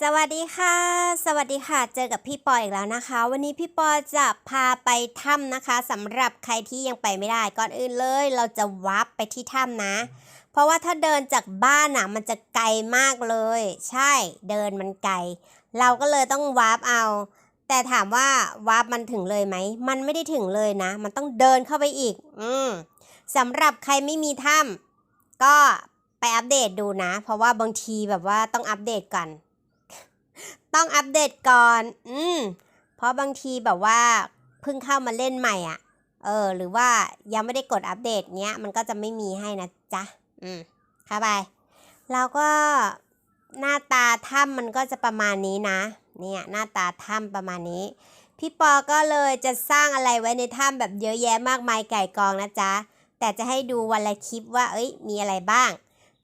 สวัสดีค่ะ สวัสดีค่ะ เจอกับพี่ปออีกแล้วนะคะ วันนี้พี่ปอจะพาไปถ้ำนะคะสำหรับใครที่ยังไปไม่ได้ก่อนอื่นเลย เราจะวับไปที่ถ้ำนะ เพราะว่าถ้าเดินจากบ้านอะ มันจะไกลมากเลย ใช่เดินมันไกล เราก็เลยต้องวาร์ปเอา แต่ถามว่าวาร์ปมันถึงเลยไหม มันไม่ได้ถึงเลยนะ มันต้องเดินเข้าไปอีก อืมสำหรับใครไม่มีถ้ำก็ไปอัปเดตดูนะ เพราะว่าบางทีแบบว่าต้องอัปเดตก่อน ต้องอัปเดตก่อน อืม เพราะบางทีแบบว่าเพิ่งเข้ามาเล่นใหม่อะ เออ หรือว่ายังไม่ได้กดอัปเดตเนี้ย มันก็จะไม่มีให้นะจ๊ะ อืมเข้าไป แล้วก็หน้าตาถ้ำมันก็จะประมาณนี้นะ เนี่ย หน้าตาถ้ำประมาณนี้ พี่ปอก็เลยจะสร้างอะไรไว้ในถ้ำแบบเยอะแยะมากมายไก่กองนะจ๊ะ แต่จะให้ดูวันละคลิปว่า เอ้ย มีอะไรบ้าง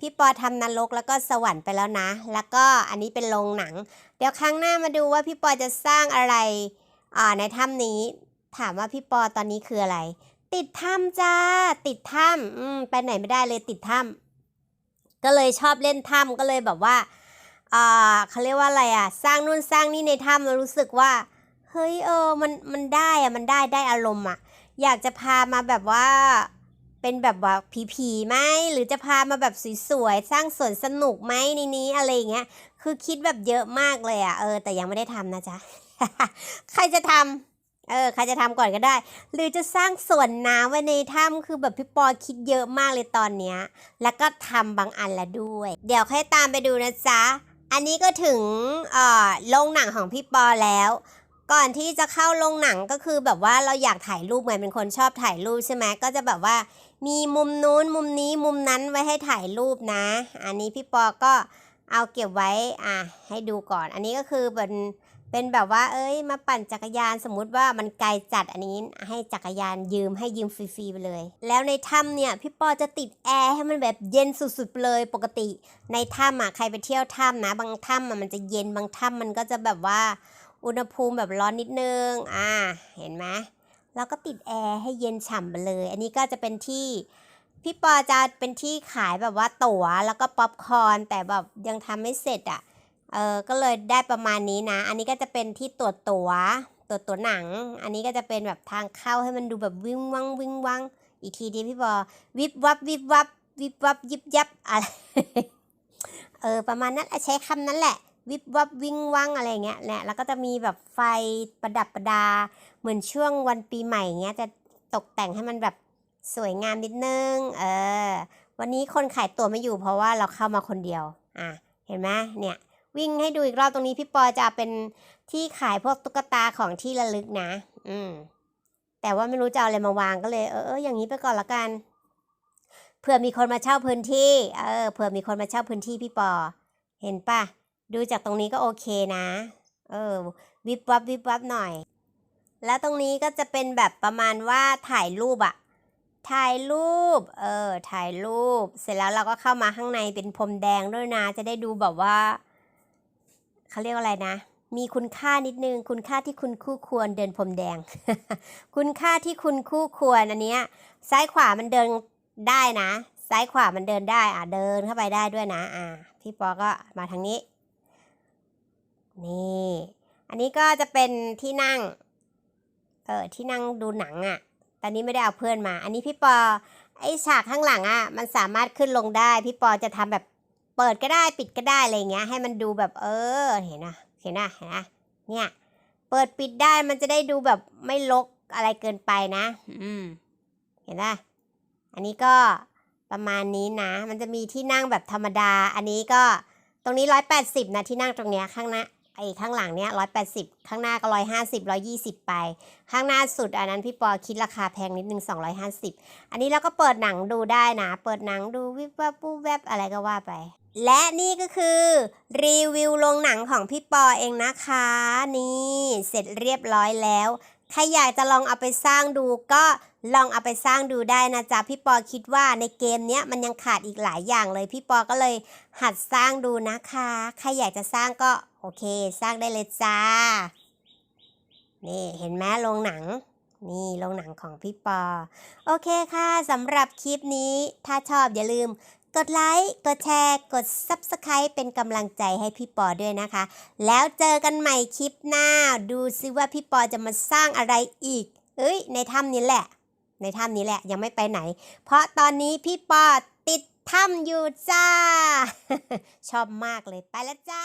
พี่ปอทำนรกแล้วก็สวรรค์ไปแล้วนะ แล้วก็อันนี้เป็นโรงหนัง เดี๋ยวครั้งหน้ามาดูว่าพี่ปอจะสร้างอะไรอ่าในถ้ำนี้ ถามว่าพี่ปอตอนนี้คืออะไร ติดถ้ำจ้า ติดถ้ำอืมไปไหนไม่ได้เลยติดถ้ำก็เลยชอบเล่นถ้ำก็เลยแบบว่าอ่าเขาเรียกว่าอะไรอะ สร้างนู่นสร้างนี่ในถ้ำแล้วรู้สึกว่าเฮ้ยเออมันมันได้อะมันได้ได้อารมณ์อะ อยากจะพามาแบบว่า เป็นแบบว่าผีๆไหมหรือจะพามาแบบสวยๆสร้างสวนสนุกไหมในนี้อะไรอย่างเงี้ย คือคิดแบบเยอะมากเลยอะเออ แต่ยังไม่ได้ทำนะจ๊ะ ใครจะทำเออใครจะทำก่อนก็ได้ หรือจะสร้างสวนน้ำไว้ในถ้ำคือแบบพี่ปอคิดเยอะมากเลยตอนเนี้ย แล้วก็ทำบางอันละด้วย เดี๋ยวค่อยตามไปดูนะจ๊ะ อันนี้ก็ถึงเอ่อโรงหนังของพี่ปอแล้ว ก่อนที่จะเข้าโรงหนังก็คือแบบว่าเราอยากถ่ายรูปเหมือนเป็นคนชอบถ่ายรูปใช่ไหมก็จะแบบว่า มีมุมนู้นมุมนี้มุมนั้นไว้ให้ถ่ายรูปนะ อันนี้พี่ปอก็เอาเก็บไว้อะให้ดูก่อน อันนี้ก็คือเป็นเป็นแบบว่า เอ้ย มาปั่นจักรยานสมมุติว่ามันไกลจัดอันนี้ให้จักรยานยืมให้ยืมฟรีๆไปเลย แล้วในถ้ำเนี่ยพี่ปอจะติดแอร์ให้มันแบบเย็นสุดๆไปเลยปกติ ในถ้ำอะใครไปเที่ยวถ้ำนะบางถ้ำอะมันจะเย็นบางถ้ำมันก็จะแบบว่าอุณหภูมิแบบร้อนนิดนึง อ่า เห็นไหม แล้วก็ติดแอร์ให้เย็นฉ่ำไปเลย อันนี้ก็จะเป็นที่พี่ปอจะเป็นที่ขายแบบว่าตั๋วแล้วก็ป๊อปคอร์นแต่แบบยังทำไม่เสร็จอะ่ะ เออก็เลยได้ประมาณนี้นะ อันนี้ก็จะเป็นที่ตรวจตั๋วตรวจตั๋วหนัง อันนี้ก็จะเป็นแบบทางเข้าให้มันดูแบบวิ่งวังวิ่งวังอีกทีดีพี่ปอวิบวับวิบวับวิบวับยิบยับอะไร เออประมาณนั้นใช้คำนั้นแหละ วิบวับวิ่งวังอะไรเงี้ยเนี่ยแล้วก็จะมีแบบไฟประดับประดา เหมือนช่วงวันปีใหม่เงี้ยจะตกแต่งให้มันแบบสวยงามนิดนึง เออ วันนี้คนขายตั๋วไม่อยู่เพราะว่าเราเข้ามาคนเดียว อะ เห็นไหมเนี่ย วิ่งให้ดูอีกรอบตรงนี้พี่ปอจะเป็นที่ขายพวกตุ๊กตาของที่ระลึกนะ อืม แต่ว่าไม่รู้จะเอาอะไรมาวางก็เลย เออเอออย่างนี้ไปก่อนละกัน เผื่อมีคนมาเช่าพื้นที่ เออ เผื่อมีคนมาเช่าพื้นที่พี่ปอ เห็นปะ ดูจากตรงนี้ก็โอเคนะ เออ วิบวับวิบวับหน่อย แล้วตรงนี้ก็จะเป็นแบบประมาณว่าถ่ายรูปอะถ่ายรูป เออ ถ่ายรูป เสร็จแล้วเราก็เข้ามาข้างในเป็นพรมแดงด้วยนะ จะได้ดูแบบว่า เขาเรียกว่าอะไรนะ มีคุณค่านิดนึง คุณค่าที่คุณคู่ควรเดินพรมแดง คุณค่าที่คุณคู่ควรอันเนี้ย ซ้ายขวามันเดินได้นะ ซ้ายขวามันเดินได้ อะ เดินเข้าไปได้ด้วยนะ อะ พี่ปอก็มาทางนี้ นี่ อันนี้ก็จะเป็นที่นั่ง เออที่นั่งดูหนังอะ่ะ ตอนนี้ไม่ได้เอาเพื่อนมา อันนี้พี่ปอ ไอฉากข้างหลังอะ่ะ มันสามารถขึ้นลงได้ พี่ปอจะทำแบบเปิดก็ได้ปิดก็ได้อะไรเงี้ย ให้มันดูแบบเออ เห็นนะเห็นนะเห็นนะเนี่ย เปิดปิดได้มันจะได้ดูแบบไม่ลกอะไรเกินไปนะ อืม เห็นนะอันนี้ก็ประมาณนี้นะ มันจะมีที่นั่งแบบธรรมดา อันนี้ก็ตรงนี้ร้อยแปดสิบนะที่นั่งตรงเนี้ยข้างหน้า ไอ้ข้างหลังเนี้ยร้อยแปดสิบข้างหน้าก็ร้อยห้าสิบร้อยี่สิบไป ข้างหน้าสุดอันนั้นพี่ปอคิดราคาแพงนิดนึงสองร้อยห้าสิบอันนี้เราก็เปิดหนังดูได้นะ เปิดหนังดูวิบวับปูแวบอะไรก็ว่าไป และนี่ก็คือรีวิวโรงหนังของพี่ปอเองนะคะ นี่เสร็จเรียบร้อยแล้วใครอยากจะลองเอาไปสร้างดูก็ลองเอาไปสร้างดูได้นะจ๊ะพี่ปอคิดว่าในเกมเนี้ยมันยังขาดอีกหลายอย่างเลย พี่ปอก็เลยหัดสร้างดูนะคะ ใครอยากจะสร้างก็ โอเค สร้างได้เลยจ้า นี่เห็นไหมโรงหนัง นี่โรงหนังของพี่ปอ โอเคค่ะสำหรับคลิปนี้ ถ้าชอบอย่าลืมกดไลค์ กดแชร์ กด Subscribe เป็นกำลังใจให้พี่ปอด้วยนะคะ แล้วเจอกันใหม่คลิปหน้า ดูซิว่าพี่ปอจะมาสร้างอะไรอีก เอ้ย ในถ้ำนี้แหละ ในถ้ำนี้แหละ ยังไม่ไปไหน เพราะตอนนี้พี่ปอติดถ้ำอยู่จ้า ชอบมากเลย ไปแล้วจ้า